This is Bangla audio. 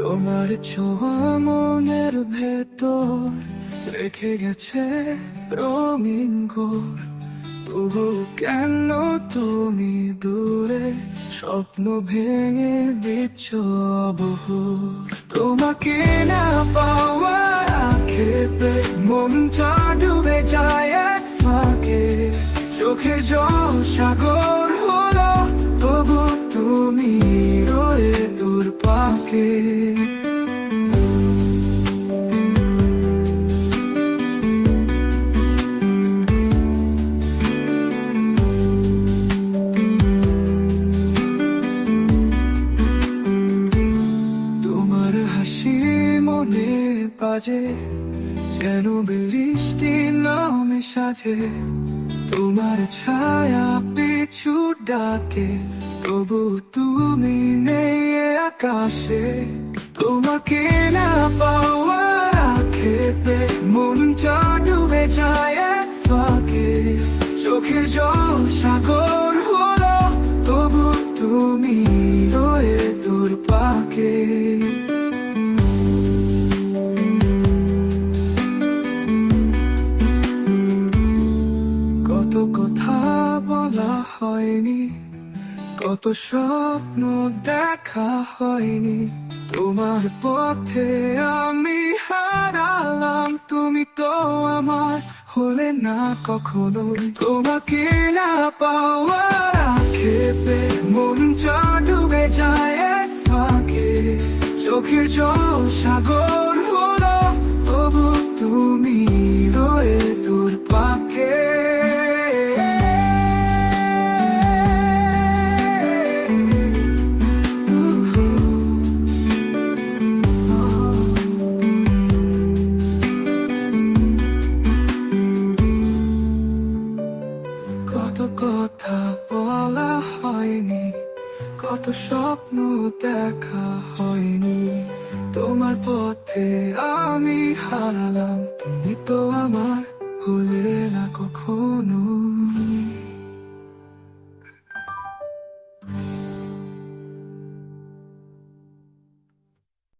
তোমার ছোঁয়া মনের ভেতর রেখে গেছে রঙিন গোর তবু কেন তুমি দূরে স্বপ্ন ভেঙে দিচ্ছ বহু তোমাকে না পাওয়া খেতে মনটা ডুবে যায় এক ফাঁকে। চোখে জল সাগর বাজে যেন বৃষ্টি নামে সাজে তোমার ছায়া পিছু ডাকে, তবু তুমি নেই আকাশে। তোমাকে না পাওয়া খেতে মনটা ডুবে যায় ফাঁকে। চোখে জল সাগর হলো, তবু তুমি বলা হয়নি। কত স্বপ্ন দেখা হয়নি। তোমার পথে আমি হারালাম। তুমি তো আমার হলে না কখনো। তোমাকে না পাওয়ার খেপে মনটা ডুবে যায় ফাঁকে। চোখের জল সাগর কথা বলা হয়নি। কত স্বপ্ন দেখা হয়নি। তোমার পথে আমি হারালাম। তুমি তো আমার হলে না কখনো।